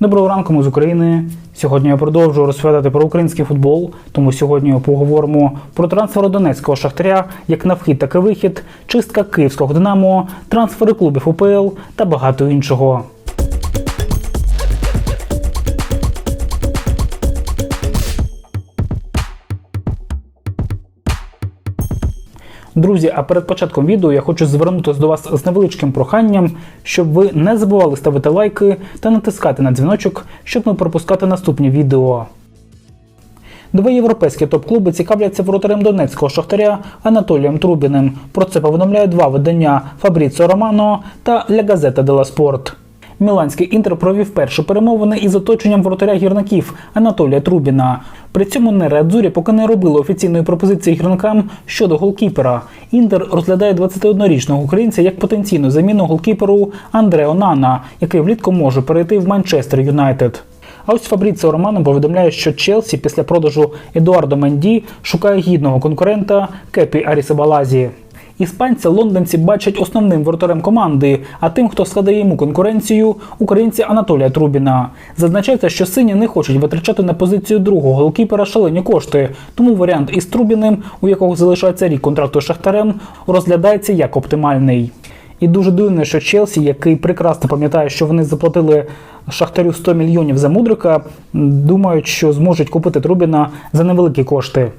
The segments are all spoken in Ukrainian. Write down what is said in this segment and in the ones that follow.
Доброго ранку, ми з України. Сьогодні я продовжую розповідати про український футбол, тому сьогодні поговоримо про трансфери Донецького шахтаря, як на вхід, так і вихід, чистка київського Динамо, трансфери клубів УПЛ та багато іншого. Друзі, а перед початком відео я хочу звернутися до вас з невеличким проханням, щоб ви не забували ставити лайки та натискати на дзвіночок, щоб не пропускати наступні відео. Два європейські топ-клуби цікавляться воротарем Донецького шахтаря Анатолієм Трубіним. Про це повідомляють два видання Фабріцо Романо та Ля Газета Делла Спорт. Міланський інтер провів перші перемовини із оточенням воротаря гірників Анатолія Трубіна. При цьому Нередзурі поки не робили офіційної пропозиції гірникам щодо голкіпера. Інтер розглядає 21-річного українця як потенційну заміну голкіперу Андрео Нана, який влітку може перейти в Манчестер Юнайтед. А ось Фабріціо Романо повідомляє, що Челсі після продажу Едуардо Менді шукає гідного конкурента Кепі Арісабалазі. Іспанця лондонці бачать основним воротарем команди, а тим, хто складає йому конкуренцію, українці Анатолія Трубіна. Зазначається, що сині не хочуть витрачати на позицію другого голкіпера шалені кошти, тому варіант із Трубіним, у якого залишається рік контракту з Шахтарем, розглядається як оптимальний. І дуже дивно, що Челсі, який прекрасно пам'ятає, що вони заплатили Шахтарю 100 мільйонів за Мудрика, думають, що зможуть купити Трубіна за невеликі кошти.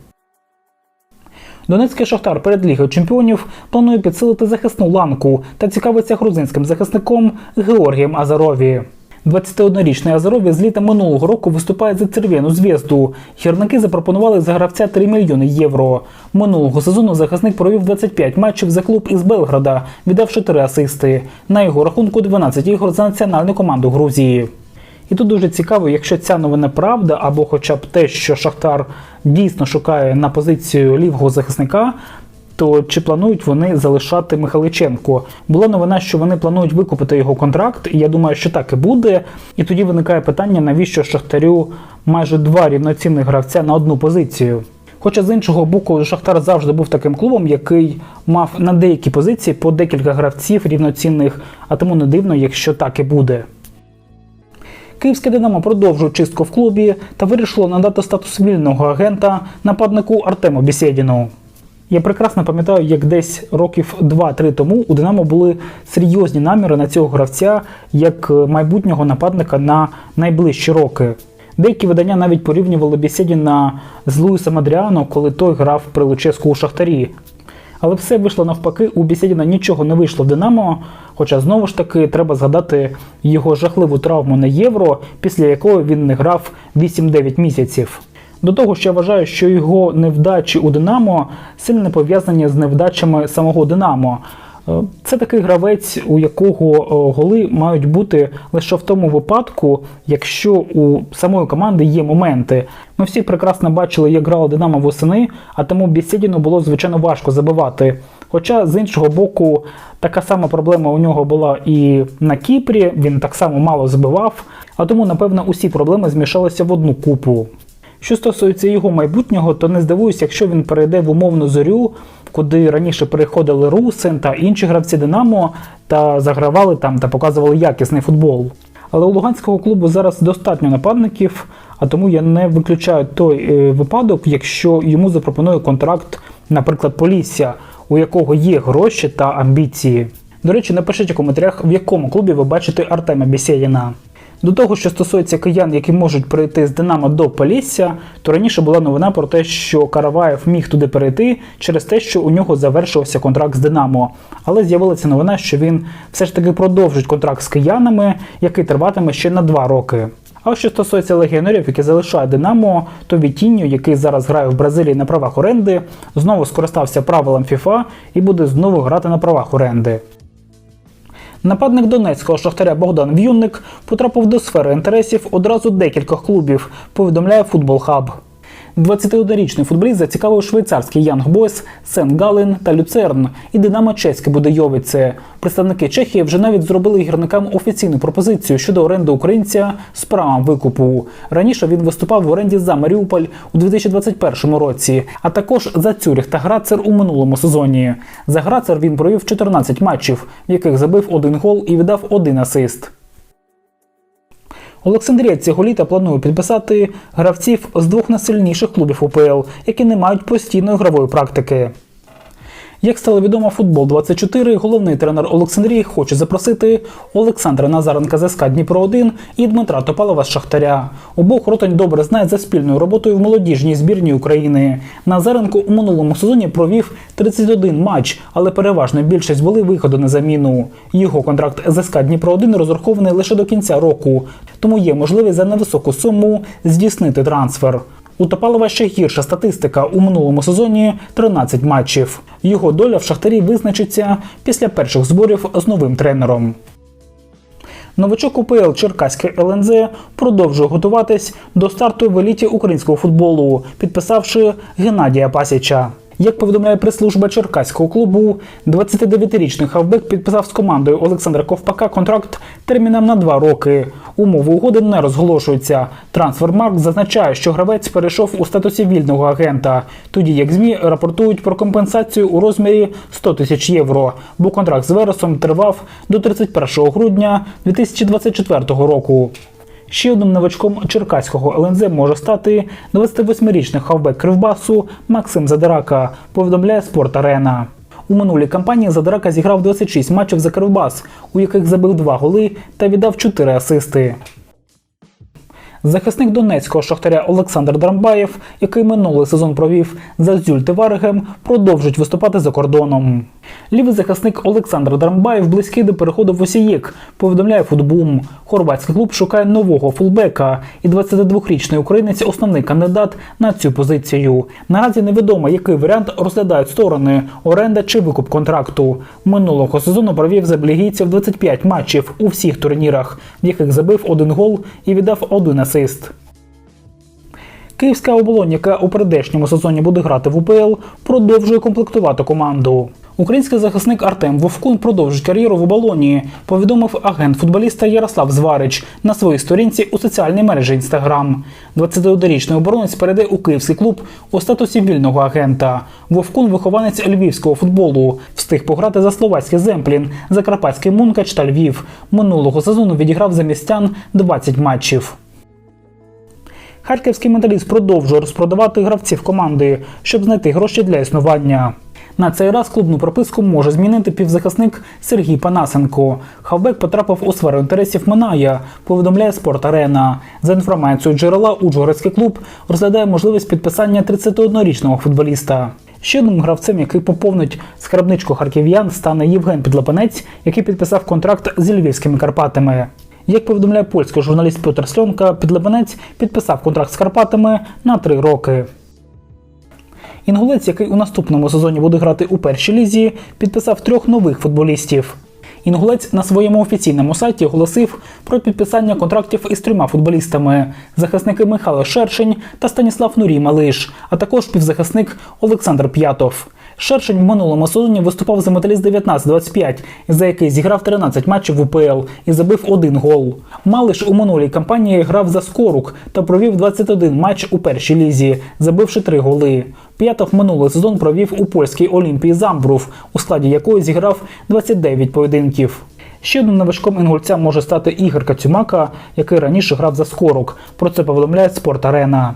Донецький шахтар перед Лігою чемпіонів планує підсилити захисну ланку та цікавиться грузинським захисником Георгієм Азарові. 21-річний Азарові з літа минулого року виступає за червону зв'язду. Гірники запропонували за гравця 3 мільйони євро. Минулого сезону захисник провів 25 матчів за клуб із Белграда, віддавши 3 асисти. На його рахунку 12 ігор за національну команду Грузії. І тут дуже цікаво, якщо ця новина правда, або хоча б те, що Шахтар дійсно шукає на позицію лівого захисника, то чи планують вони залишати Михайличенко? Була новина, що вони планують викупити його контракт, і я думаю, що так і буде. І тоді виникає питання, навіщо Шахтарю майже два рівноцінних гравця на одну позицію. Хоча з іншого боку, Шахтар завжди був таким клубом, який мав на деякі позиції по декілька гравців рівноцінних, а тому не дивно, якщо так і буде. Київське Динамо продовжує чистку в клубі та вирішило надати статус вільного агента нападнику Артему Бісєдіну. Я прекрасно пам'ятаю, як десь років 2-3 тому у Динамо були серйозні наміри на цього гравця як майбутнього нападника на найближчі роки. Деякі видання навіть порівнювали Бісєдіна з Луїсом Адріано, коли той грав при Луческу у Шахтарі. Але все вийшло навпаки, у Бісєдіна нічого не вийшло в Динамо. Хоча знову ж таки треба згадати його жахливу травму на євро, після якої він не грав 8-9 місяців. До того що я вважаю, що його невдачі у Динамо сильно пов'язані з невдачами самого Динамо. Е, Це такий гравець, у якого е, голи мають бути лише в тому випадку, якщо у самої команди є моменти. Ми всі прекрасно бачили, як грала Динамо восени, а тому Бісєдіну було звичайно важко забивати. Хоча з іншого боку, така сама проблема у нього була і на Кіпрі, він так само мало забивав, а тому, напевно, усі проблеми змішалися в одну купу. Що стосується його майбутнього, то не здивуюся, якщо він перейде в умовну зорю, куди раніше переходили Русин та інші гравці Динамо та загравали там та показували якісний футбол. Але у Луганського клубу зараз достатньо нападників, а тому я не виключаю той е, випадок, якщо йому запропонує контракт, наприклад, Полісся, у якого є гроші та амбіції. До речі, напишіть у коментарях, в якому клубі ви бачите Артема Бісєєна. До того, що стосується киян, які можуть перейти з Динамо до Полісся, то раніше була новина про те, що Караваєв міг туди перейти через те, що у нього завершився контракт з Динамо. Але з'явилася новина, що він все ж таки продовжить контракт з киянами, який триватиме ще на два роки. А що стосується легіонерів, які залишають Динамо, то Вітіньо, який зараз грає в Бразилії на правах оренди, знову скористався правилам FIFA і буде знову грати на правах оренди. Нападник донецького шахтаря Богдан В'юнник потрапив до сфери інтересів одразу декількох клубів, повідомляє Футбол Хаб. 21-річний футболіст зацікавив швейцарський Янг Бойс, Сен Гален та Люцерн і Динамо Чеське Будойовице. Представники Чехії вже навіть зробили гірникам офіційну пропозицію щодо оренди українця з правом викупу. Раніше він виступав в оренді за Маріуполь у 2021 році, а також за Цюріх та Грацер у минулому сезоні. За Грацер він провів 14 матчів, в яких забив один гол і віддав один асист. Олександрія цього літа планує підписати гравців з двох найсильніших клубів УПЛ, які не мають постійної ігрової практики. Як стало відомо, футбол 24 головний тренер Олександрії хоче запросити Олександра Назаренка з СК Дніпро 1 і Дмитра Топалова з Шахтаря. Обох Ротань добре знає за спільною роботою в молодіжній збірній України. Назаренко у минулому сезоні провів 31 матч, але переважно більшість були виходу на заміну. Його контракт з СК Дніпро 1 розрахований лише до кінця року, тому є можливість за невисоку суму здійснити трансфер. У Топалова ще гірша статистика у минулому сезоні 13 матчів. Його доля в Шахтарі визначиться після перших зборів з новим тренером. Новачок УПЛ Черкаське ЛНЗ продовжує готуватись до старту в еліті українського футболу, підписавши Геннадія Пасіча. Як повідомляє прес-служба черкаського клубу, 29-річний хавбек підписав з командою Олександра Ковпака контракт терміном на два роки. Умови угоди не розголошуються. Трансфермарк зазначає, що гравець перейшов у статусі вільного агента, тоді як ЗМІ рапортують про компенсацію у розмірі 100 тисяч євро, бо контракт з Вересом тривав до 31 грудня 2024 року. Ще одним новачком черкаського ЛНЗ може стати 28-річний хавбек Кривбасу Максим Задирака, повідомляє Спорт Арена. У минулій кампанії Задирака зіграв 26 матчів за Кривбас, у яких забив 2 голи та віддав 4 асисти. Захисник донецького шахтаря Олександр Драмбаєв, який минулий сезон провів за Зюльти Варегем, продовжить виступати за кордоном. Лівий захисник Олександр Драмбаєв близький до переходу в Осієк, повідомляє футбум. Хорватський клуб шукає нового фулбека, і 22-річний українець основний кандидат на цю позицію. Наразі невідомо, який варіант розглядають сторони оренда чи викуп контракту. Минулого сезону провів за блігійців 25 матчів у всіх турнірах, в яких забив один гол і віддав один асист. Київська оболонь, яка у передешньому сезоні буде грати в УПЛ, продовжує комплектувати команду. Український захисник Артем Вовкун продовжить кар'єру в оболоні, повідомив агент футболіста Ярослав Зварич на своїй сторінці у соціальній мережі Instagram. 21-річний оборонець перейде у київський клуб у статусі вільного агента. Вовкун вихованець львівського футболу, встиг пограти за словацький Земплін, Закарпатський Мункач та Львів. Минулого сезону відіграв за містян 20 матчів. Харківський металіст продовжує розпродавати гравців команди, щоб знайти гроші для існування. На цей раз клубну прописку може змінити півзахисник Сергій Панасенко. Хавбек потрапив у сферу інтересів Миная, повідомляє Спорт Арена. За інформацією джерела, Ужгородський клуб розглядає можливість підписання 31-річного футболіста. Ще одним гравцем, який поповнить скарбничку харків'ян, стане Євген Підлапанець, який підписав контракт зі львівськими Карпатами. Як повідомляє польський журналіст Петр Сльонка, Підлебенець підписав контракт з Карпатами на три роки. Інгулець, який у наступному сезоні буде грати у першій лізі, підписав трьох нових футболістів. Інгулець на своєму офіційному сайті оголосив про підписання контрактів із трьома футболістами: захисники Михайло Шершень та Станіслав Нурій Малиш, а також півзахисник Олександр П'ятов. Шершень в минулому сезоні виступав за металіст 19-25, за який зіграв 13 матчів УПЛ і забив один гол. Малиш у минулій кампанії грав за Скорук та провів 21 матч у першій лізі, забивши 3 голи. П'ятов минулий сезон провів у польській Олімпії Замбрув, у складі якої зіграв 29 поєдинків. Ще одним новачком інгульця може стати Ігор Кацюмака, який раніше грав за Скорук. Про це повідомляє Спорт Арена.